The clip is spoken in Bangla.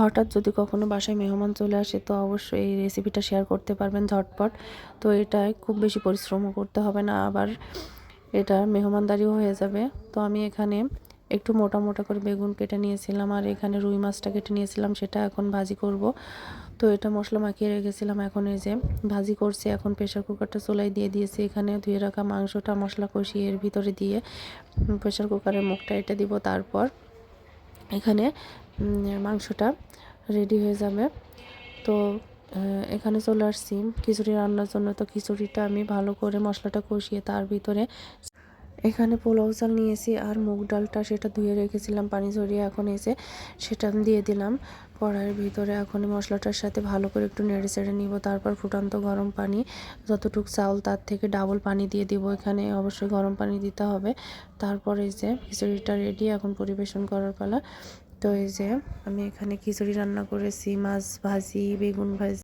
হঠাৎ যদি কখনো বাসায় মেহমান চলে আসে, তো অবশ্যই এই রেসিপিটা শেয়ার করতে পারবেন ঝটপট। তো এটায় খুব বেশি পরিশ্রমও করতে হবে না, আবার এটা মেহমানদারিও হয়ে যাবে। তো আমি এখানে একটু মোটা মোটা করে বেগুন কেটে নিয়েছিলাম, আর এখানে রুই মাছটা কেটে নিয়েছিলাম, সেটা এখন ভাজি করব। তো এটা মশলা মাখিয়ে রেখেছিলাম, এখন এই যে ভাজি করছি, এখন প্রেশার কুকারটা চুলাই দিয়ে দিয়েছি। এখানে ধুয়ে রাখা মাংসটা মশলা কষিয়ে এর ভিতরে দিয়ে প্রেশার কুকারের মুখটা এটা দিব, তারপর এখানে মাংসটা রেডি হয়ে যাবে। তো এখানে চলে আসছি। খিচুড়ি রান্নার জন্য তো খিচুড়িটা আমি ভালো করে মশলাটা কষিয়ে তার ভিতরে এখানে পোলাও চাল নিয়েছি আর মুগ ডালটা সেটা ধুয়ে রেখেছিলাম, পানি ঝরিয়ে এখন এসে সেটা দিয়ে দিলাম। কড়াইয়ের ভিতরে এখন মশলাটার সাথে ভালো করে একটু নেড়ে চেড়ে নিব, তারপর ফুটান্ত গরম পানি, যতটুকু চাউল তার থেকে ডাবল পানি দিয়ে দিব। এখানে অবশ্যই গরম পানি দিতে হবে। তারপর এই যে খিচুড়িটা রেডি এখন পরিবেশন করার পালা। তো এই যে আমি এখানে খিচুড়ি রান্না করেছি, মাছ ভাজি, বেগুন ভাজি